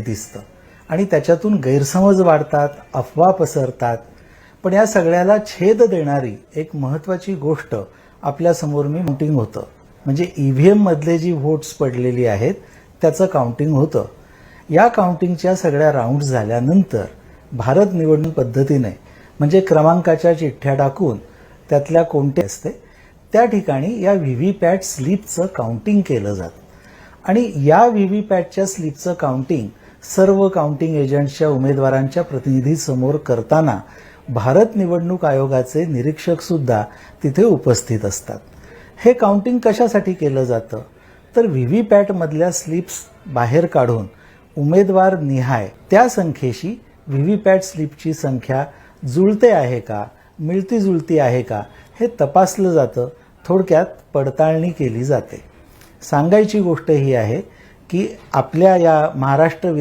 दिसतं. आणि त्याच्यातून गैरसमज वाढतात अफवा पसरतात. पण या सगळ्याला छेद देणारी एक महत्वाची गोष्ट आपल्यासमोर मी काउंटिंग होतं. म्हणजे ईव्हीएम मधले जी व्होट्स पडलेली आहेत त्याचं काउंटिंग होतं. या काउंटिंगच्या सगळ्या राऊंड झाल्यानंतर भारत निवडणूक पद्धतीने म्हणजे क्रमांकाच्या चिठ्ठ्या टाकून त्यातल्या कोणते असते त्या ठिकाणी या व्हीव्हीपॅट स्लिपचं काउंटिंग केलं जातं. आणि या व्हीव्हीपॅटच्या स्लिपचं काउंटिंग सर्व काउंटिंग एजंट्सच्या उमेदवारांच्या प्रतिनिधीसमोर करताना भारत निवडणूक आयोगाचे निरीक्षक सुद्धा तिथे उपस्थित असतात. हे काउंटिंग कशासाठी केलं जातं? तर व्ही व्ही पॅटमधल्या स्लिप्स बाहेर काढून उमेदवार निहाय त्या संख्येशी व्हीव्हीपॅट स्लिपची संख्या जुळते आहे का मिळती जुळती आहे का हे तपासलं जातं. थोडक्यात पडताळणी केली जाते. सांगायची गोष्ट ही आहे की आपल्या या महाराष्ट्र विधान